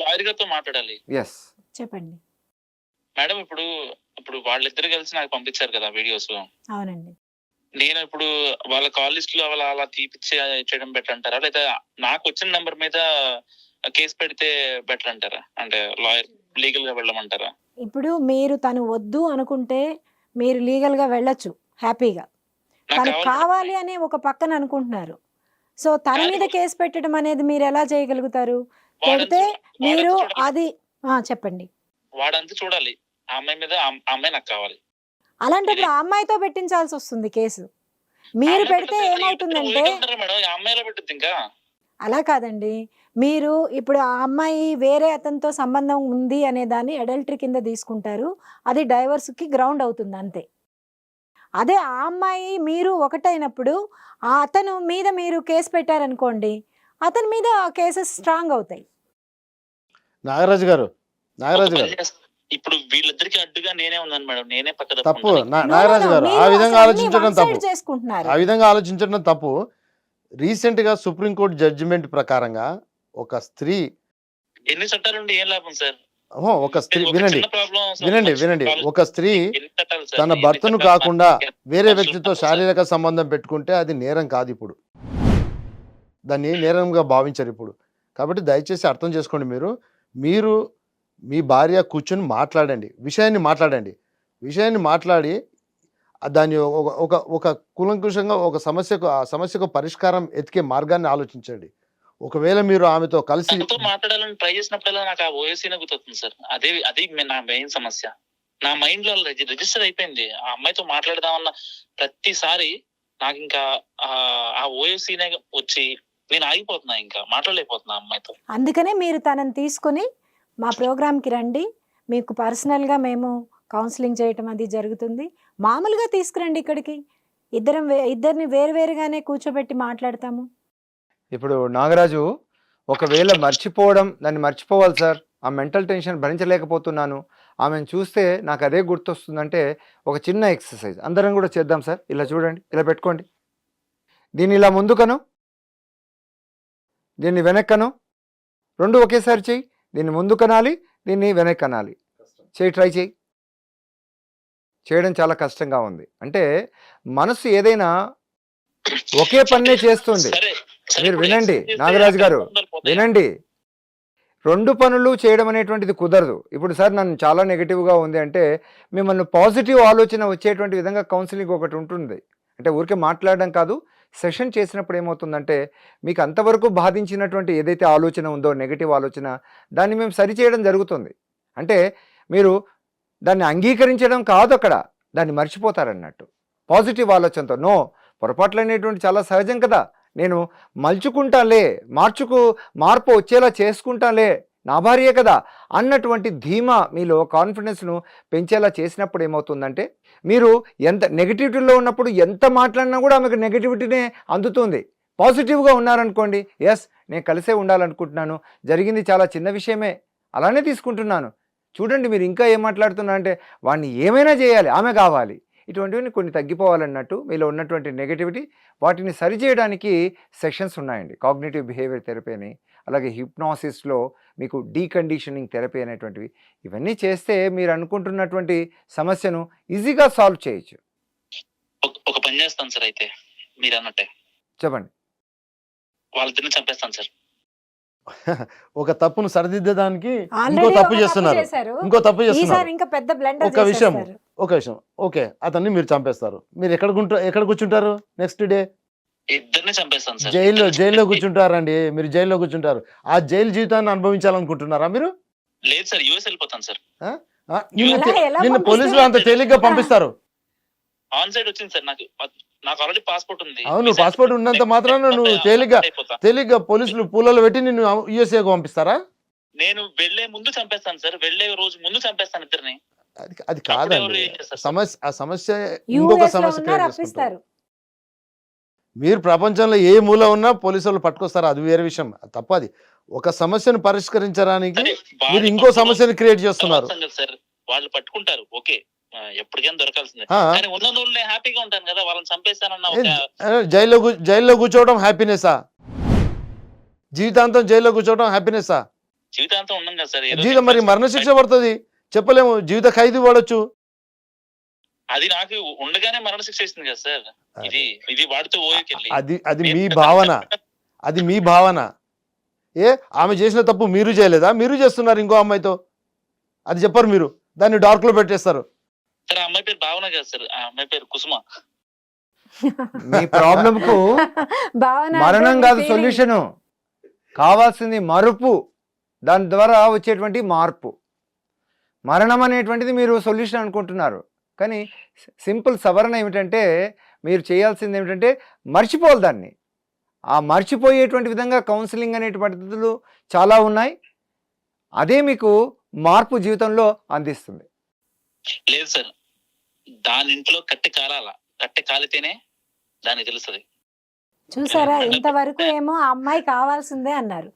Lawyer గారితో మాట్లాడాలి. Yes చెప్పండి. మేడం ఇప్పుడు ఇప్పుడు వాళ్ళిద్దరు కలిసి నాకు పంపించారు కదా వీడియోస్. అవునండి. నేను ఇప్పుడు వాళ్ళ కాల్ లిస్ట్లో అలా అలా తీపిచ్చే చేయడం బెటర్ అంటారా? లేదా నాకు వచ్చిన నెంబర్ మీద కేసు పెడితే బెటర్ అంటారా? అంటే లాయర్ లీగల్గా వెళ్ళమంటారా? ఇప్పుడు మీరు తను వద్దు అనుకుంటే మీరు లీగల్గా వెళ్ళొచ్చు హ్యాపీగా. నాకు తనకు కావాలి. అని ఒక పక్కన అనుకుంటున్నారు. సో తన మీద కేసు పెట్టడం అనేది మీరు ఎలా చేయగలుగుతారు? పెడితే మీరు. అది చెప్పండి. వాడంతా చూడాలి. ఆ అమ్మాయి మీద ఆ అమ్మాయి నాకు కావాలి. అలాంటప్పుడు ఆ అమ్మాయితో పెట్టించాల్సి వస్తుంది కేసు. మీరు పెడితే ఏమవుతుందంటే అలా కాదండి. మీరు ఇప్పుడు ఆ అమ్మాయి వేరే అతనితో సంబంధం ఉంది అనే దాన్ని అడల్టరీ కింద తీసుకుంటారు. అది డైవర్స్కి గ్రౌండ్ అవుతుంది అంతే. అదే ఆ అమ్మాయి మీరు ఒకటైనప్పుడు ఆ అతను మీద మీరు కేసు పెట్టారనుకోండి అతని మీద కేసెస్ స్ట్రాంగ్ అవుతాయి. నాగరాజు గారు నాగరాజు గారు. ఇప్పుడు వీళ్ళిద్దరికి అడ్డుగా నేనే ఉన్నాను మేడం నేనే పక్క తప్పు నాగరాజు గారు ఆ విధంగా ఆలోచించడం తప్పు. ఆ విధంగా ఆలోచించడం తప్పు. రీసెంట్గా సుప్రీంకోర్టు జడ్జిమెంట్ ప్రకారంగా ఒక స్త్రీ ఎన్ని చట్టాలు ఏం లాభం సార్? ఒక స్త్రీ వినండి. వినండి వినండి. ఒక స్త్రీ? తన భర్తను కాకుండా వేరే వ్యక్తితో. శారీరక సంబంధం పెట్టుకుంటే అది నేరం కాదు ఇప్పుడు. దాన్ని నేరంగా భావించారు ఇప్పుడు. కాబట్టి దయచేసి అర్థం చేసుకోండి మీరు. మీరు మీ భార్య కూర్చొని మాట్లాడండి. విషయాన్ని మాట్లాడండి. విషయాన్ని మాట్లాడి దాన్ని ఒక- ఒక ఒక కులంకుషంగా ఒక సమస్యకు ఆ సమస్యకు పరిష్కారం ఎతికే మార్గాన్ని ఆలోచించండి. ఒకవేళ మీరు ఆమెతో కలిసి మాట్లాడాలని ట్రై చేసినప్పుడల్లా నాకు ఆ ఓఎస్సీ గుర్తొస్తుంది సార్. అదే అది నా మెయిన్ సమస్య. నా మైండ్లో రిజి- రిజిస్టర్ అయిపోయింది. ఆ అమ్మాయితో మాట్లాడదామన్న ప్రతిసారి నాకు ఇంకా ఆ- ఆ ఓఎస్సీనే వచ్చి నేను ఆగిపోతున్నా ఇంకా మాట్లాడలేకపోతున్నా అమ్మాయితో. అందుకనే మీరు తనని తీసుకొని మా ప్రోగ్రామ్కి రండి. మీకు పర్సనల్గా మేము కౌన్సిలింగ్ చేయటం అది జరుగుతుంది. మామూలుగా తీసుకురండి ఇక్కడికి. ఇద్దరం వే- ఇద్దరిని వేరువేరుగానే కూర్చోబెట్టి మాట్లాడతాము. ఇప్పుడు నాగరాజు ఒకవేళ మర్చిపోవడం దాన్ని మర్చిపోవాలి సార్. ఆ మెంటల్ టెన్షన్ భరించలేకపోతున్నాను. ఆమెను చూస్తే నాకు అదే గుర్తొస్తుందంటే ఒక చిన్న ఎక్సర్సైజ్. అందరం కూడా చేద్దాం సార్. ఇలా చూడండి ఇలా పెట్టుకోండి. దీన్ని ఇలా ముందుకను. దీన్ని వెనక్కను. రెండు ఒకేసారి చెయ్యి దీన్ని ముందు కనాలి. దీన్ని వెనక్కి కనాలి. చేయి ట్రై చేయి. చేయడం చాలా కష్టంగా ఉంది. అంటే మనసు ఏదైనా ఒకే పన్నే చేస్తుంది. మీరు వినండి, నాగరాజు గారు. వినండి. రెండు పనులు చేయడం అనేటువంటిది కుదరదు. ఇప్పుడు సార్ నన్ను చాలా నెగిటివ్గా ఉంది అంటే మిమ్మల్ని పాజిటివ్ ఆలోచన వచ్చేటువంటి విధంగా కౌన్సిలింగ్ ఒకటి ఉంటుంది. అంటే ఊరికే మాట్లాడడం కాదు సెషన్ చేసినప్పుడు ఏమవుతుందంటే మీకు అంతవరకు బాధించినటువంటి ఏదైతే ఆలోచన ఉందో నెగిటివ్ ఆలోచన దాన్ని మేము సరిచేయడం జరుగుతుంది. అంటే మీరు దాన్ని అంగీకరించడం కాదు అక్కడ దాన్ని మర్చిపోతారన్నట్టు. పాజిటివ్ ఆలోచనతో నో పొరపాట్లు అనేటువంటి చాలా సహజం కదా. నేను మలుచుకుంటాలే మార్చుకు మార్పు వచ్చేలా చేసుకుంటాలే నా భార్యే కదా అన్నటువంటి ధీమా మీలో కాన్ఫిడెన్స్ను పెంచేలా చేసినప్పుడు ఏమవుతుందంటే మీరు ఎంత నెగిటివిటీలో ఉన్నప్పుడు ఎంత మాట్లాడినా కూడా ఆమెకు నెగిటివిటీనే అందుతుంది. పాజిటివ్గా ఉన్నారనుకోండి ఎస్ నేను కలిసే ఉండాలనుకుంటున్నాను. జరిగింది చాలా చిన్న విషయమే. అలానే తీసుకుంటున్నాను. చూడండి మీరు ఇంకా ఏం మాట్లాడుతున్నా అంటే వాడిని ఏమైనా చేయాలి ఆమె కావాలి. ఇటువంటివన్నీ కొన్ని తగ్గిపోవాలన్నట్టు మీలో ఉన్నటువంటి నెగిటివిటీ వాటిని సరిచేయడానికి సెక్షన్స్ ఉన్నాయండి. కాగ్నేటివ్ బిహేవియర్ థెరపీ అని అలాగే హిప్నాసిస్లో మీకు డీకండిషనింగ్ థెరపీ అనేటువంటివి. ఇవన్నీ చేస్తే మీరు అనుకుంటున్నటువంటి సమస్యను ఈజీగా సాల్వ్ చేయొచ్చు. ఒక- పని చేస్తాను సార్ అయితే మీరు అన్నట్టే చెప్పండి. వాళ్ళిద్దరిని చంపేస్తాను సార్. ఒక తప్పును సరిదిద్దడానికి ఇంకో తప్పు చేస్తున్నారు. ఇంకో తప్పు చేస్తున్నారు. ఇంకా పెద్ద బ్లెండర్ ఒక విషయం. ఒక విషయం ఓకే అతన్ని మీరు చంపేస్తారు. మీరు ఎక్కడ ఎక్కడ కూర్చుంటారు? నెక్స్ట్ డే ఇద్దరిని చంపేస్తాను సార్. జైల్లో జైల్లో కూర్చుంటారండి. మీరు జైల్లో కూర్చుంటారు. ఆ జైలు జీవితాన్ని అనుభవించాలనుకుంటున్నారా మీరు? లేదు సార్ యుఎస్ వెళ్ళిపోతాను సార్. ఆ, నిన్ను? పోలీసులు అంత తేలిగ్గా పంపిస్తారు. ఆన్ సైడ్ వచ్చింది సార్ నాకు నాకు ఆల్రెడీ పాస్పోర్ట్ ఉంది. అవును, passport ఉన్నంత మాత్రాన నువ్వు తేలిగ్గా-. తేలిగ్గా పోలీసులు పూలలో పెట్టి నిన్ను యుఎస్ఏకు పంపిస్తారా? నేను వెళ్ళే ముందు చంపేస్తాను సార్. వెళ్ళే రోజు ముందు చంపేస్తాను ఇద్దరిని. అది అది కాదండి? సమస్య ఆ సమస్య ఇంకొక సమస్య ఉన్నా మీరు ప్రపంచంలో ఏ మూల ఉన్నా పోలీసు వాళ్ళు పట్టుకొస్తారు. అది వేరే విషయం. తప్పది ఒక సమస్యను పరిష్కరించడానికి మీరు ఇంకో సమస్యను క్రియేట్ చేస్తున్నారు. వాళ్ళు పట్టుకుంటారు. ఓకే. ఆ, ఎప్పటికైనా దొరకాల్సిందే. ఆ, కానీ ఉన్న రోజులు నేను హ్యాపీగా ఉంటాను కదా. వాళ్ళని చంపేస్తానన్న ఏ, ఒక ఏ, జైల్లో జైల్లో కూర్చోవడం హ్యాపీనెస్సా? జీవితాంతం జైల్లో కూర్చోవడం హ్యాపీనెస్సా? జీవితాంతం ఉండం కదా సార్. జీవితం మరి మరణశిక్ష పడుతుంది. చెప్పలేము జీవిత ఖైదు పడవచ్చు అది నాకు ఉండగానే మరణ శిక్ష ఇస్తుంది కదా సార్. ఇది ఇది వాడితో అది అది మీ భావన. అది మీ భావన. ఏ ఆమె చేసిన తప్పు మీరు చేయలేదా? మీరు చేస్తున్నారు ఇంకో అమ్మాయితో. అది చెప్పరు మీరు. దాన్ని డార్క్లో పెట్టేస్తారు. సార్ ఆ అమ్మాయి పేరు భావన కదా సార్. ఆ అమ్మాయి పేరు కుసుమ. మీ ప్రాబ్లం కు మరణం కాదు. సొల్యూషను. కావాల్సింది మరుపు. దాని ద్వారా వచ్చేటువంటి మార్పు. మరణం అనేటువంటిది మీరు సొల్యూషన్ అనుకుంటున్నారు. కానీ సింపుల్ సవరణ ఏమిటంటే మీరు చేయాల్సింది ఏమిటంటే మర్చిపోవాలి దాన్ని. ఆ మర్చిపోయేటువంటి విధంగా కౌన్సిలింగ్ అనే పద్ధతులు చాలా ఉన్నాయి. అదే మీకు మార్పు జీవితంలో అందిస్తుంది. లేదు సార్. దాని ఇంట్లో కట్టె కాలాల కట్టె కాలితేనే దానికి తెలుస్తుంది. చూసారా? ఇంతవరకు ఏమో ఆ అమ్మాయి కావాల్సిందే అన్నారు?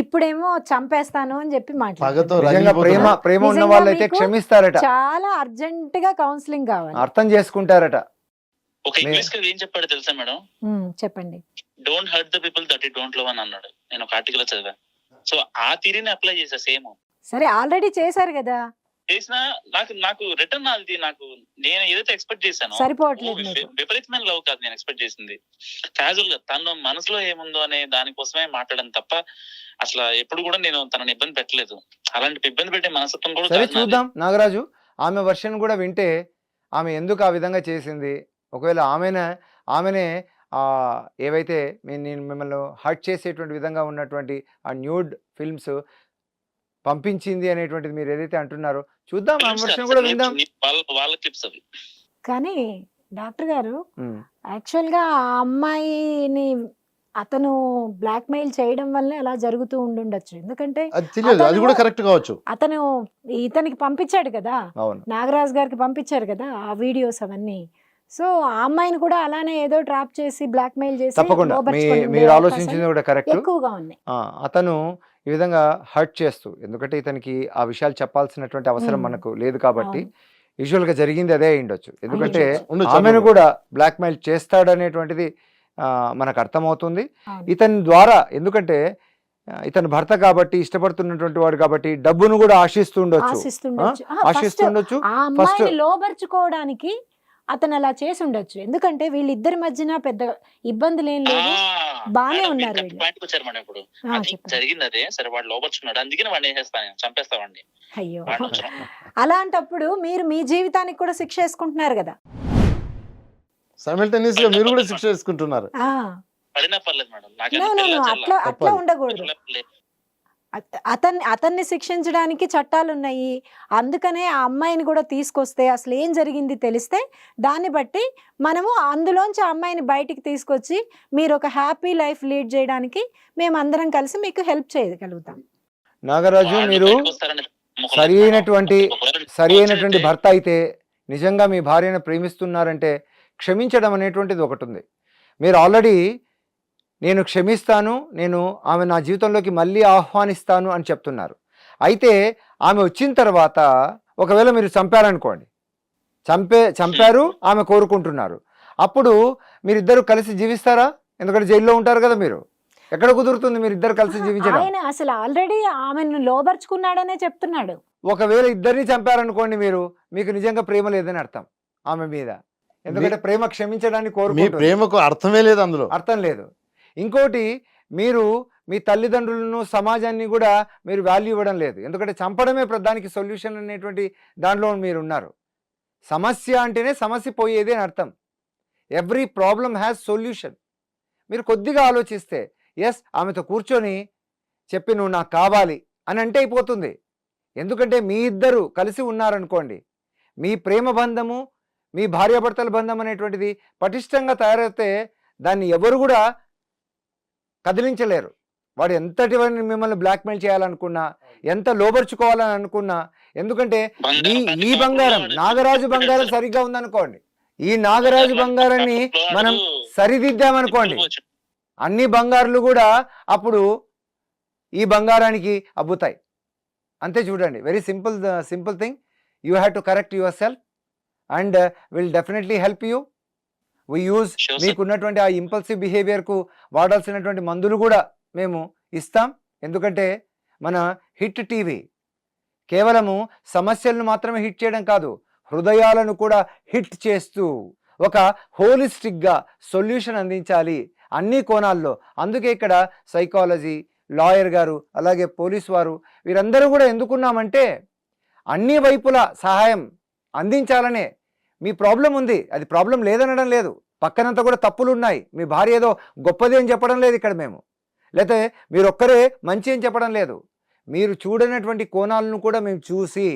ఇప్పుడేమో చంపేస్తాను అని చెప్పి మాట్లాడుతున్నారు క్షమిస్తారట. చాలా అర్జెంట్గా కౌన్సిలింగ్ కావాలి. అర్థం చేసుకుంటారట. ఒక ఇంగ్లీష్ కవి ఏం చెప్పాడు తెలుసా మేడం? చెప్పండి. Don't hurt the people that don't love అని అన్నాడు. నేను ఒక ఆర్టికల్ చదివా సో ఆ థీరీని అప్లై చేసా సేమ్ సరే ఆల్రెడీ చేశారు కదా. చేసిన నాకు నాకు రిటర్న్ అది నాకు నేను ఏదైతే ఎక్స్పెక్ట్ చేశానో విపరీతమైన లవ్ కాదు నేను ఎక్స్పెక్ట్ చేసింది. క్యాజువల్గా తన మనసులో ఏముందో అనే దానికోసమే మాట్లాడడం తప్ప అసలు ఎప్పుడు కూడా నేను తనని ఇబ్బంది పెట్టలేదు. అలాంటి ఇబ్బంది పెట్టే మనస్తత్వం కూడా సరే. చూద్దాం. నాగరాజు ఆమె వర్షన్ కూడా వింటే ఆమె ఎందుకు ఆ విధంగా చేసింది? ఒకవేళ ఆమెనే ఆమెనే ఆ ఏవైతే నేను మిమ్మల్ని హర్ట్ చేసేటువంటి విధంగా ఉన్నటువంటి ఆ న్యూడ్ ఫిల్మ్స్ పంపించింది అనేటువంటిది మీరు ఏదైతే అంటున్నారో చూద్దాం ఆ కూడా విందాం. వాళ్ళ అవి. కానీ డాక్టర్ గారు. యాక్చువల్గా ఆ అమ్మాయిని అతను బ్లాక్ మెయిల్ చేయడం వల్ల అలా జరుగుతూ ఉండుండొచ్చు. ఎందుకంటే అది తెలియదు అది కూడా అతను- కరెక్ట్ కావచ్చు. అతను ఇతనికి పంపించాడు కదా. అవును. నాగరాజు గారికి పంపించారు కదా ఆ వీడియోస్ అవన్నీ. సో ఆ అమ్మాయిని కూడా అలానే ఏదో ట్రాప్ చేసి బ్లాక్ మెయిల్ చేసి తప్పకుండా. మీరు ఆలోచించింది కూడా కరెక్ట్. ఎక్కువగా ఉన్నాయి. అతను ఈ విధంగా హర్ట్ చేస్తూ ఎందుకంటే ఇతనికి ఆ విషయాలు చెప్పాల్సినటువంటి అవసరం. మనకు లేదు కాబట్టి. యూజువల్గా జరిగింది అదే అయి ఉండొచ్చు ఎందుకంటే ఆమెను. కూడా బ్లాక్మెయిల్ చేస్తాడనేటువంటిది ఆ, మనకు అర్థమవుతుంది. ఇతని ద్వారా ఎందుకంటే ఇతని భర్త కాబట్టి ఇష్టపడుతున్నటువంటి వాడు కాబట్టి డబ్బును కూడా ఆశిస్తుండొచ్చు ఆశిస్తుండొచ్చు అమ్మాయిని లోబర్చుకోవడానికి అతను అలా చేసి ఉండొచ్చు. ఎందుకంటే వీళ్ళిద్దరి మధ్యన పెద్ద ఇబ్బందులు ఏం లేవు బానే ఉన్నారు ఇప్పుడు. జరిగింది అదే సరే వాడు లోపరుచున్నాడు అందుకని వాడిని వేసేస్తాను నేను చంపేస్తా వాడిని అయ్యో. అలాంటప్పుడు మీరు మీ జీవితానికి కూడా శిక్ష వేసుకుంటున్నారు కదా? సైమల్టేనియస్గా మీరు కూడా శిక్ష వేసుకుంటున్నారు. ఆ. పడినా పర్లేదు మేడం. అట్లా అట్లా. ఉండకూడదు. లేదు. అతన్ని అతన్ని శిక్షించడానికి చట్టాలు ఉన్నాయి అందుకనే ఆ అమ్మాయిని కూడా తీసుకొస్తే అసలు ఏం జరిగింది తెలిస్తే దాన్ని బట్టి మనము అందులోంచి ఆ అమ్మాయిని బయటికి తీసుకొచ్చి మీరు ఒక హ్యాపీ లైఫ్ లీడ్ చేయడానికి మేము అందరం కలిసి మీకు హెల్ప్ చేయగలుగుతాం. నాగరాజు మీరు సరి. అయినటువంటి సరి అయినటువంటి భర్త అయితే నిజంగా మీ భార్యను ప్రేమిస్తున్నారంటే క్షమించడం అనేటువంటిది ఒకటి ఉంది. మీరు ఆల్రెడీ నేను క్షమిస్తాను నేను ఆమె నా జీవితంలోకి మళ్ళీ ఆహ్వానిస్తాను అని చెప్తున్నారు. అయితే ఆమె వచ్చిన తర్వాత ఒకవేళ మీరు చంపారనుకోండి. చంపే చంపారు ఆమె కోరుకుంటున్నారు. అప్పుడు మీరిద్దరు కలిసి జీవిస్తారా? ఎందుకంటే జైల్లో ఉంటారు కదా మీరు. ఎక్కడ కుదురుతుంది మీరు ఇద్దరు కలిసి జీవించడం? ఆయన అసలు ఆల్రెడీ ఆమెను లోబర్చుకున్నాడనే చెప్తున్నాడు. ఒకవేళ ఇద్దరిని చంపారనుకోండి మీరు మీకు నిజంగా ప్రేమ లేదని అర్థం ఆమె మీద. ఎందుకంటే ప్రేమ క్షమించడానికి మీ కోరుకుంటుంది ప్రేమకు అర్థమే లేదు అందులో. అర్థం లేదు. ఇంకోటి మీరు మీ తల్లిదండ్రులను సమాజాన్ని కూడా మీరు వాల్యూ ఇవ్వడం లేదు. ఎందుకంటే చంపడమే ప్రధానికి సొల్యూషన్ అనేటువంటి దాంట్లో మీరు ఉన్నారు సమస్య అంటేనే సమస్య పోయేది అని అర్థం. ఎవ్రీ ప్రాబ్లం హ్యాస్ సొల్యూషన్ మీరు కొద్దిగా ఆలోచిస్తే ఎస్ ఆమెతో కూర్చొని చెప్పి నువ్వు నాకు కావాలి అని అంటే అయిపోతుంది. ఎందుకంటే మీ ఇద్దరు కలిసి ఉన్నారనుకోండి మీ ప్రేమ బంధము మీ భార్యాభర్తల బంధం అనేటువంటిది పటిష్టంగా తయారైతే దాన్ని ఎవరు కూడా కదిలించలేరు. వాడు ఎంతటి వాడిని మిమ్మల్ని బ్లాక్మెయిల్ చేయాలనుకున్నా ఎంత లోబర్చుకోవాలని అనుకున్నా ఎందుకంటే ఈ ఈ బంగారం నాగరాజు బంగారం సరిగ్గా ఉందనుకోండి. ఈ నాగరాజు బంగారాన్ని మనం సరిదిద్దామనుకోండి. అన్ని బంగారులు కూడా అప్పుడు ఈ బంగారానికి అబ్బుతాయి. అంతే చూడండి. Very simple simple thing you have to correct yourself and will definitely help you we use. మీకున్నటువంటి ఆ ఇంపల్సివ్ బిహేవియర్కు వాడాల్సినటువంటి మందులు కూడా మేము ఇస్తాం ఎందుకంటే మన హిట్ టీవీ కేవలము సమస్యలను మాత్రమే హిట్ చేయడం కాదు హృదయాలను కూడా హిట్ చేస్తూ ఒక హోలిస్టిక్గా సొల్యూషన్ అందించాలి అన్ని కోణాల్లో అందుకే ఇక్కడ సైకాలజీ లాయర్ గారు అలాగే పోలీస్ వారు వీరందరూ కూడా ఎందుకున్నామంటే అన్ని వైపుల సహాయం అందించాలనే మీ ప్రాబ్లం ఉంది. అది ప్రాబ్లం లేదనడం లేదు. పక్కనంతా కూడా తప్పులు ఉన్నాయి మీ భార్య ఏదో గొప్పది అని చెప్పడం లేదు ఇక్కడ మేము. లేకపోతే మీరు ఒక్కరే మంచి అని చెప్పడం లేదు. మీరు చూడనటువంటి కోణాలను కూడా మేము చూసి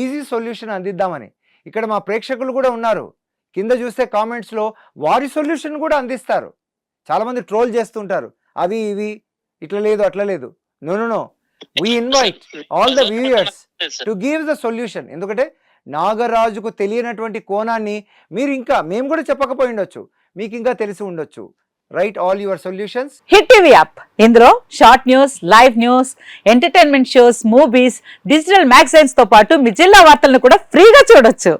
ఈజీ సొల్యూషన్ అందిద్దామని. ఇక్కడ మా ప్రేక్షకులు కూడా ఉన్నారు. కింద చూస్తే కామెంట్స్లో వారి సొల్యూషన్ కూడా అందిస్తారు. చాలామంది ట్రోల్ చేస్తుంటారు. అవి ఇవి ఇట్లా లేదు అట్లా లేదు. No no no. We invite viewers లేదు sir. To give the solution ఎందుకంటే నాగరాజుకు తెలియనటువంటి కోణాన్ని మీరు ఇంకా మేము కూడా చెప్పకపోయి ఉండొచ్చు. మీకు ఇంకా తెలిసి ఉండొచ్చు. Right all your solutions Hit TV app ఇందులో short news live news entertainment shows movies digital మ్యాగజైన్స్తో పాటు మీ జిల్లా వార్తలను కూడా ఫ్రీగా చూడొచ్చు.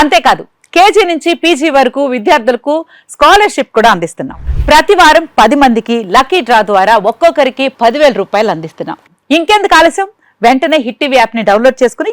అంతేకాదు కేజీ నుంచి పీజీ వరకు విద్యార్థులకు స్కాలర్షిప్ కూడా అందిస్తున్నాం. ప్రతి వారం పది మందికి లక్కీ డ్రా ద్వారా ఒక్కొక్కరికి పదివేల రూపాయలు అందిస్తున్నాం. ఇంకెందుకు ఆలస్యం? వెంటనే హిట్ టీవీ యాప్ని డౌన్లోడ్ చేసుకుని